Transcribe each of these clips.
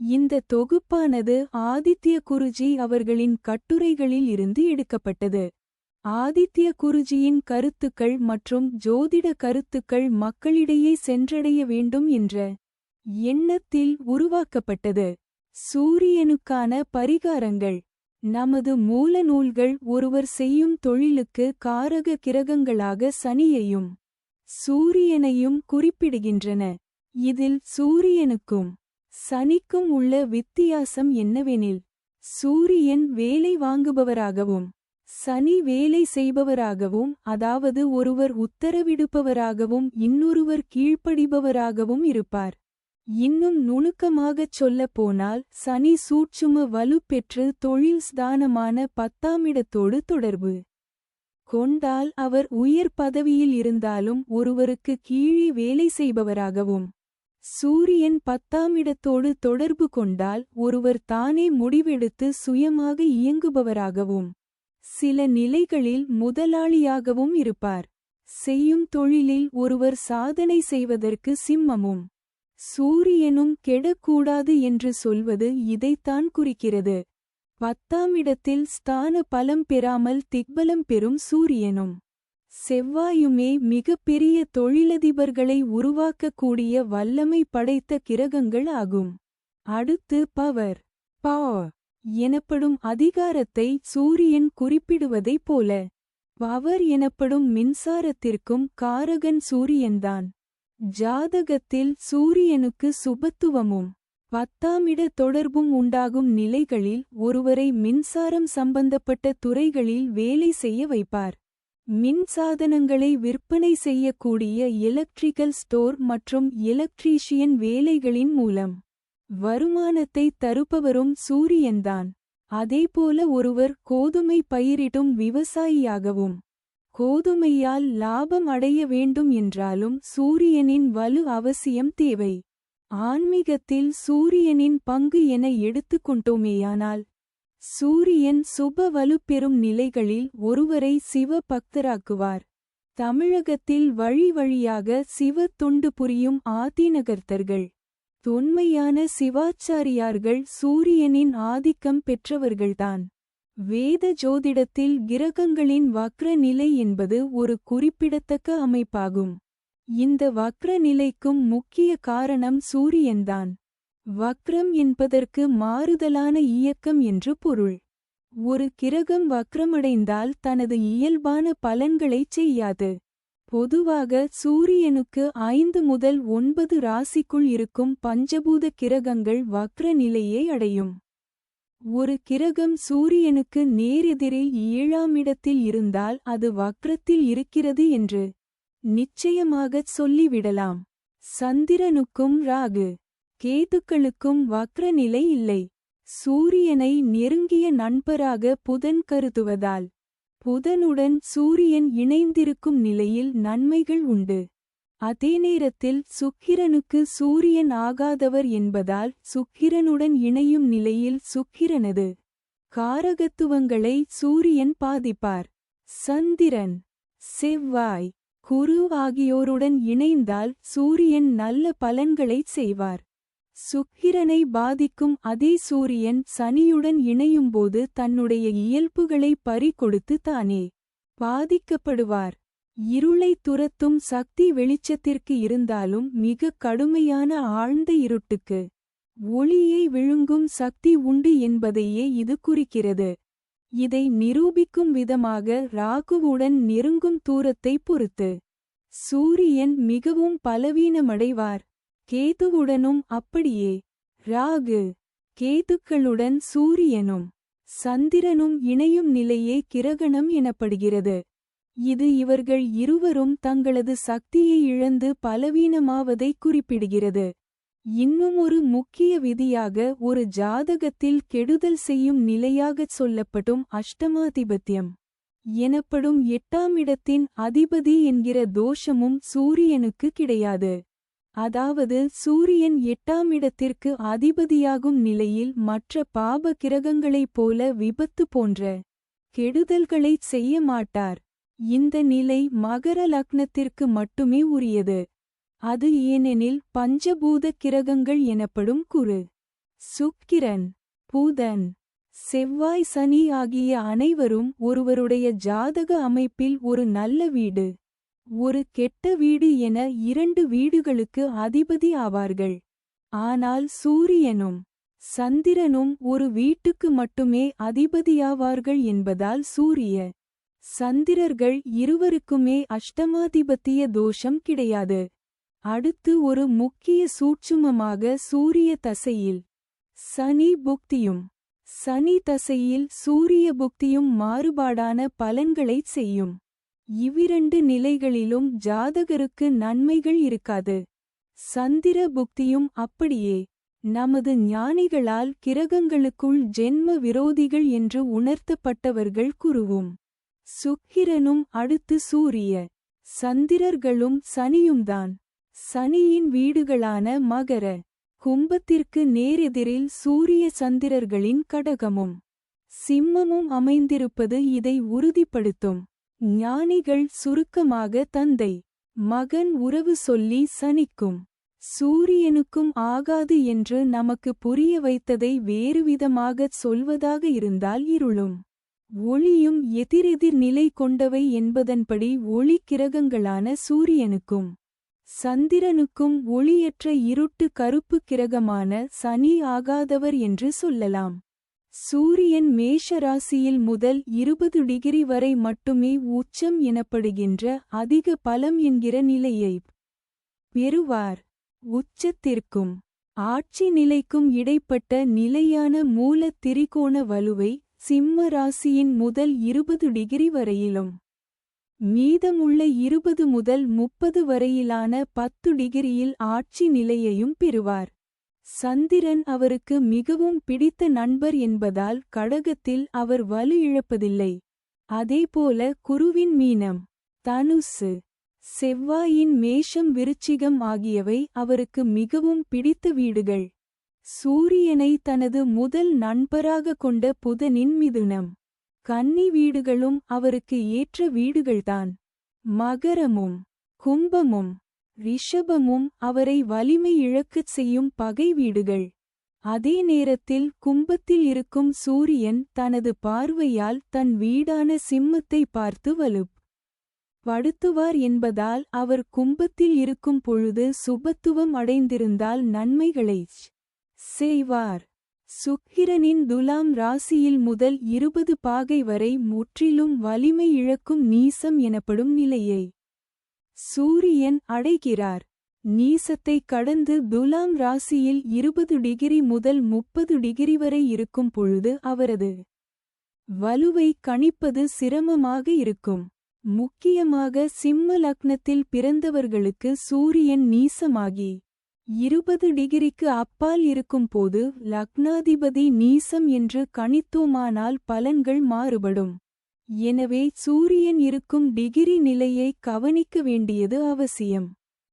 இந்த தொகுப்பானது ஆதித்ய குருஜி அவர்களின் கட்டுரைகளில் இருந்து எடுக்கப்பட்டது. ஆதித்ய குருஜியின் கருத்துக்கள் மற்றும் ஜோதிட கருத்துக்கள் மக்களிடையே சென்றடைய வேண்டும் என்ற எண்ணத்தில் உருவாக்கப்பட்டது. சூரியனுக்கான பரிகாரங்கள். நமது மூல நூல்கள் ஒருவர் செய்யும் தொழிலுக்கு காரக கிரகங்களாக சனியையும் சூரியனையும் குறிப்பிடுகின்றன. இதில் சூரியனுக்கும் சனிக்கும் உள்ள வித்தியாசம் என்னவெனில் சூரியன் வேலை வாங்குபவராகவும் சனி வேலை செய்பவராகவும் அதாவது ஒருவர் உத்தரவிடுப்பவராகவும் இன்னொருவர் கீழ்ப்படிபவராகவும் இருப்பார். இன்னும் நுணுக்கமாகச் சொல்லப்போனால் சனி சூட்சும வலுப்பெற்று தொழில் ஸ்தானமான பத்தாமிடத்தோடு தொடர்பு. கொண்டால் அவர் உயர் பதவியில் இருந்தாலும் ஒருவருக்கு கீழே வேலை செய்பவராகவும் சூரியன் பத்தாமிடத்தோடு தொடர்பு கொண்டால் ஒருவர் தானே முடிவெடுத்து சுயமாக இயங்குபவராகவும் சில நிலைகளில் முதலாளியாகவும் இருப்பார். செய்யும் தொழிலில் ஒருவர் சாதனை செய்வதற்கு சிம்மமும் சூரியனும் கெடக்கூடாது என்று சொல்வது இதைத்தான் குறிக்கிறது. பத்தாம் இடத்தில் ஸ்தான பலம் பெறாமல் திக்பலம் பெறும் சூரியனும் செவ்வாயுமே மிகப்பெரிய தொழிலதிபர்களை உருவாக்கக்கூடிய வல்லமை படைத்த கிரகங்கள் ஆகும். அடுத்து பவர். பா எனப்படும் அதிகாரத்தை சூரியன் குறிப்பிடுவதைப் போல. பவர் எனப்படும் மின்சாரத்திற்கும் காரகன் சூரியன்தான். ஜாதகத்தில் சூரியனுக்கு சுபத்துவமும் பத்தாமிட தொடர்பும் உண்டாகும் நிலைகளில் ஒருவரை மின்சாரம் சம்பந்தப்பட்ட துறைகளில் வேலை செய்ய வைப்பார். மின்சாதனங்களை விற்பனை செய்யக்கூடிய எலக்ட்ரிக்கல் ஸ்டோர் மற்றும் எலக்ட்ரீஷியன் வேலைகளின் மூலம் வருமானத்தை தருப்பவரும் சூரியன்தான் அதேபோல ஒருவர் கோதுமை பயிரிடும் விவசாயியாகவும் கோதுமையால் லாபம் அடைய வேண்டும் என்றாலும் சூரியனின் வலு அவசியம் தேவை. ஆன்மீகத்தில் சூரியனின் பங்கு என எடுத்துக்கொண்டோமேயானால் சூரியன் சுப வலுப்பெறும் நிலைகளில் ஒருவரை சிவ பக்தராக்குவார் தமிழகத்தில் வழி வழியாக சிவ தொண்டு புரியும் ஆதிநகர்த்தர்கள் தொன்மையான சிவாச்சாரியார்கள் சூரியனின் ஆதிக்கம் பெற்றவர்கள்தான். வேத ஜோதிடத்தில் கிரகங்களின் வக்ர நிலை என்பது ஒரு குறிப்பிடத்தக்க அமைப்பாகும். இந்த வக்ர நிலைக்கும் முக்கிய காரணம் சூரியன்தான். வக்ரம் என்பதற்கு மாறுதலான இயக்கம் என்று பொருள். ஒரு கிரகம் வக்ரமடைந்தால் தனது இயல்பான பலன்களைச் செய்யாது. பொதுவாக சூரியனுக்கு ஐந்து முதல் ஒன்பது ராசிக்குள் இருக்கும் பஞ்சபூத கிரகங்கள் வக்ர நிலையை அடையும். ஒரு கிரகம் சூரியனுக்கு நேரெதிரே ஏழாம் இடத்தில் இருந்தால் அது வக்ரத்தில் இருக்கிறது என்று நிச்சயமாகச் சொல்லிவிடலாம். சந்திரனுக்கும் ராகு. கேதுக்களுக்கும் வக்ர நிலை இல்லை. சூரியனை நெருங்கிய நண்பராக புதன் கருதுவதால் புதனுடன் சூரியன் இணைந்திருக்கும் நிலையில் நன்மைகள் உண்டு. அதே நேரத்தில் சுக்கிரனுக்கு சூரியன் ஆகாதவர் என்பதால் சுக்கிரனுடன் இணையும் நிலையில் சுக்கிரனது காரகத்துவங்களை சூரியன் பாதிப்பார். சந்திரன் செவ்வாய் குரு ஆகியோருடன் இணைந்தால் சூரியன் நல்ல பலன்களைச் செய்வார். சுக்கிரனை பாதிக்கும் அதே சூரியன் சனியுடன் இணையும்போது தன்னுடைய இயல்புகளை பறிகொடுத்து தானே பாதிக்கப்படுவார். இருளை துரத்தும் சக்தி வெளிச்சத்திற்கு இருந்தாலும் மிக கடுமையான ஆழ்ந்த இருட்டுக்கு ஒளியை விழுங்கும் சக்தி உண்டு என்பதையே இது குறிக்கிறது. இதை நிரூபிக்கும் விதமாக ராகுவுடன் நெருங்கும் தூரத்தை பொறுத்து சூரியன் மிகவும் பலவீனமடைவார். கேதுவுடனும் அப்படியே. ராகு கேதுக்களுடன் சூரியனும் சந்திரனும் இணையும் நிலையே கிரகணம் எனப்படுகிறது. இது இவர்கள் இருவரும் தங்களது சக்தியை இழந்து பலவீனமாவதை குறிப்பிடுகிறது. இன்னும் ஒரு முக்கிய விதியாக ஒரு ஜாதகத்தில் கெடுதல் செய்யும் நிலையாகச் சொல்லப்படும் அஷ்டமாதிபத்தியம் எனப்படும் எட்டாம் இடத்தின் அதிபதி என்கிற தோஷமும் சூரியனுக்கு கிடையாது. அதாவது சூரியன் எட்டாம் இடத்திற்கு அதிபதியாகும் நிலையில் மற்ற பாப கிரகங்களைப் போல விபத்து போன்ற கெடுதல்களைச் செய்ய மாட்டார். இந்த நிலை மகர லக்னத்திற்கு மட்டுமே உரியது. அது ஏனெனில் பஞ்சபூத கிரகங்கள் எனப்படும் குரு சுக்கிரன் பூதன் செவ்வாய் சனி ஆகிய அனைவரும் ஒருவருடைய ஜாதக அமைப்பில் ஒரு நல்ல வீடு. ஒரு கெட்ட வீடு என இரண்டு வீடுகளுக்கு அதிபதி ஆவார்கள். ஆனால் சூரியனும் சந்திரனும் ஒரு வீட்டுக்கு மட்டுமே அதிபதியாவார்கள் என்பதால் சூரிய சந்திரர்கள் இருவருக்குமே அஷ்டமாதிபத்திய தோஷம் கிடையாது. அடுத்து ஒரு முக்கிய சூட்சுமமாக சூரிய தசையில் சனி புக்தியும் சனி தசையில் சூரிய புக்தியும் மாறுபாடான பலன்களைச் செய்யும். இவ்விரண்டு நிலைகளிலும் ஜாதகருக்கு நன்மைகள் இருக்காது. சந்திர புக்தியும் அப்படியே. நமது ஞானிகளால் கிரகங்களுக்குள் ஜென்ம விரோதிகள் என்று உணர்த்தப்பட்டவர்கள் குருவும். சுக்கிரனும் அடுத்து சூரிய. சந்திரர்களும் சனியும்தான். சனியின் வீடுகளான மகர. கும்பத்திற்கு நேரெதிரில் சூரிய சந்திரர்களின் கடகமும். சிம்மமும் அமைந்திருப்பது இதை உறுதிப்படுத்தும். ஞானிகள் சுருக்கமாக தந்தை மகன் உறவு சொல்லி சனிக்கும் சூரியனுக்கும் ஆகாது என்று நமக்கு புரிய வைத்ததை வேறுவிதமாகச் சொல்வதாக இருந்தால் இருளும். ஒளியும் எதிரெதிர் நிலை கொண்டவை என்பதன்படி ஒளி கிரகங்களான சூரியனுக்கும் சந்திரனுக்கும் ஒளியற்ற இருட்டு கருப்பு கிரகமான சனி ஆகாதவர் என்று சொல்லலாம். சூரியன் மேஷ ராசியில் முதல் இருபது டிகிரி வரை மட்டுமே உச்சம் எனப்படுகின்ற அதிக பலம் என்கிற நிலையை பெறுவார். உச்சத்திற்கும் ஆட்சி நிலைக்கும் இடைப்பட்ட நிலையான மூல திரிகோண வலுவை சிம்ம ராசியின் முதல் இருபது டிகிரி வரையிலும் மீதமுள்ள இருபது முதல் முப்பது வரையிலான பத்து டிகிரியில் ஆட்சி நிலையையும் பெறுவார். சந்திரன் அவருக்கு மிகவும் பிடித்த நண்பர் என்பதால் கடகத்தில் அவர் வலு இழப்பதில்லை. அதேபோல குருவின் மீனம் தனுசு செவ்வாயின் மேஷம் விருச்சிகம் ஆகியவை அவருக்கு மிகவும் பிடித்த வீடுகள். சூரியனை தனது முதல் நண்பராக கொண்ட புதனின் மிதுனம். கன்னி வீடுகளும் அவருக்கு ஏற்ற வீடுகள்தான். மகரமும் கும்பமும் ரிஷபமும் அவரை வலிமை இழக்கச் செய்யும் பகை வீடுகள். அதே நேரத்தில் கும்பத்தில் இருக்கும் சூரியன் தனது பார்வையால் தன் வீடான சிம்மத்தை பார்த்து வலுப் படுத்துவார் என்பதால் அவர் கும்பத்தில் இருக்கும் பொழுது சுபத்துவம் அடைந்திருந்தால் நன்மைகளைச் செய்வார். சுக்கிரனின் துலாம் ராசியில் முதல் இருபது பாகை வரை முற்றிலும் வலிமை இழக்கும் நீசம் எனப்படும் நிலையை சூரியன் அடைகிறார். நீசத்தை கடந்து துலாம் ராசியில் இருபது டிகிரி முதல் முப்பது டிகிரி வரை இருக்கும் பொழுது அவரது வலுவை கணிப்பது சிரமமாக இருக்கும். முக்கியமாக சிம்ம லக்னத்தில் பிறந்தவர்களுக்கு சூரியன் நீசமாகி இருபது டிகிரிக்கு அப்பால் இருக்கும்போது லக்னாதிபதி நீசம் என்று கணித்தோமானால் பலன்கள் மாறுபடும். எனவே சூரியன் இருக்கும் டிகிரி நிலையை கவனிக்க வேண்டியது அவசியம்.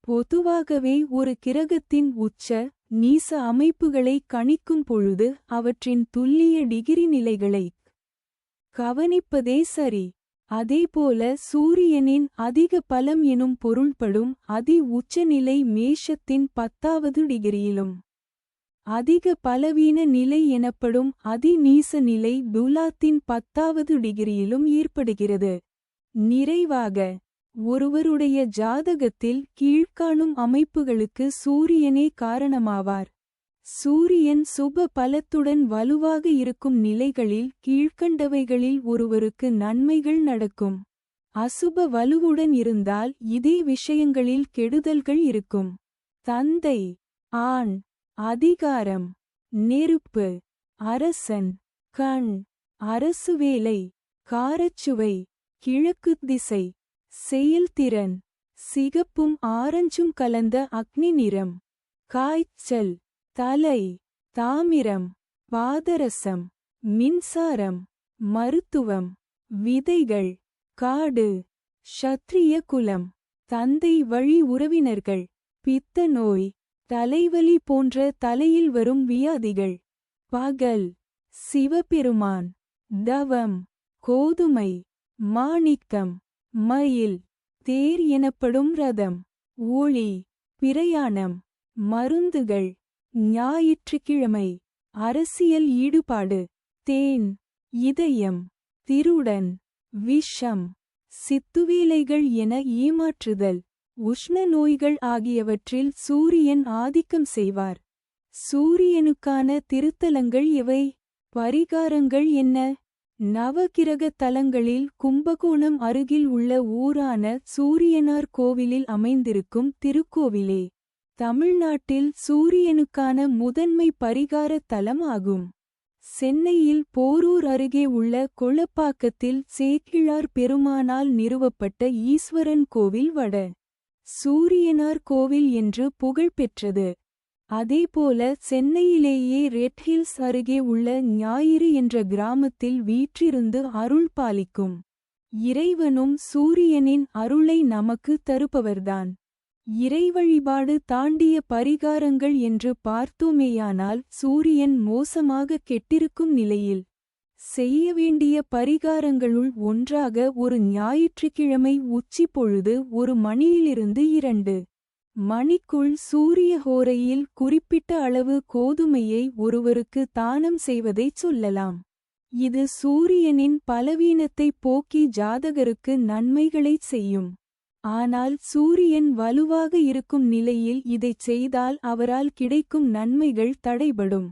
பொதுவாகவே ஒரு கிரகத்தின் உச்ச நீச அமைப்புகளை கணிக்கும் பொழுது அவற்றின் துல்லிய டிகிரி நிலைகளை கவனிப்பதே சரி. அதேபோல சூரியனின் அதிக பலம் எனும் பொருள்படும் அதி உச்சநிலை மேஷத்தின் பத்தாவது டிகிரியிலும் அதிக பலவீன நிலை எனப்படும் அதிநீச நிலை துலாத்தின் பத்தாவது டிகிரியிலும் ஏற்படுகிறது. நிறைவாக ஒருவருடைய ஜாதகத்தில் கீழ்காணும் அமைப்புகளுக்கு சூரியனே காரணமாவார். சூரியன் சுப பலத்துடன் வலுவாக இருக்கும் நிலைகளில் கீழ்க்கண்டவைகளில் ஒருவருக்கு நன்மைகள் நடக்கும். அசுப வலுவுடன் இருந்தால் இதே விஷயங்களில் கெடுதல்கள் இருக்கும். தந்தை ஆண் அதிகாரம். நெருப்பு. அரசன். கண். அரசு வேலை. காரச்சுவை. கிழக்கு திசை. செயல்திறன் சிகப்பும் ஆரஞ்சும் கலந்த அக்னி நிறம். காய்ச்சல். தலை. தாமிரம். பாதரசம். மின்சாரம். மருத்துவம். விதைகள். காடு. ஷத்ரிய குலம். தந்தை வழி உறவினர்கள். பித்த நோய். தலைவலி போன்ற தலையில் வரும் வியாதிகள். பகல். சிவபெருமான். தவம். கோதுமை. மாணிக்கம். மயில். தேர் எனப்படும் ரதம். ஊழி பிரயாணம். மருந்துகள். ஞாயிற்றுக்கிழமை. அரசியல் ஈடுபாடு. தேன். இதயம். திருடன். விஷம். சித்துவேலைகள் என ஏமாற்றுதல். உஷ்ண நோய்கள் ஆகியவற்றில் சூரியன் ஆதிக்கம் செய்வார். சூரியனுக்கான திருத்தலங்கள் எவை? பரிகாரங்கள் என்ன? நவகிரக தலங்களில் கும்பகோணம் அருகில் உள்ள ஊரான சூரியனார் கோவிலில் அமைந்திருக்கும் திருக்கோவிலே தமிழ்நாட்டில் சூரியனுக்கான முதன்மை பரிகார தலம் ஆகும். சென்னையில் போரூர் அருகே உள்ள கொளப்பாக்கத்தில் சேக்கிழார் பெருமானால் நிறுவப்பட்ட ஈஸ்வரன் கோவில் வட சூரியனார் கோவில் என்று புகழ் பெற்றது. அதேபோல சென்னையிலேயே ரெட் ஹில்ஸ் அருகே உள்ள ஞாயிறு என்ற கிராமத்தில் வீற்றிருந்து அருள் பாலிக்கும். இறைவனும் சூரியனின் அருளை நமக்கு தருபவர்தான். இறை வழிபாடு தாண்டிய பரிகாரங்கள் என்று பார்த்தோமேயானால் சூரியன் மோசமாக கெட்டிருக்கும் நிலையில் செய்ய வேண்டிய பரிகாரங்களுள் ஒன்றாக ஒரு ஞாயிற்றுக்கிழமை உச்சி பொழுது ஒரு மணியிலிருந்து இரண்டு. மணிக்குள் சூரிய ஹோரையில் குறிப்பிட்ட அளவு கோதுமையை ஒருவருக்கு தானம் செய்வதைச் சொல்லலாம். இது சூரியனின் பலவீனத்தை போக்கி ஜாதகருக்கு நன்மைகளைச் செய்யும். ஆனால் சூரியன் வலுவாக இருக்கும் நிலையில் இதைச் செய்தால் அவரால் கிடைக்கும் நன்மைகள் தடைபடும்.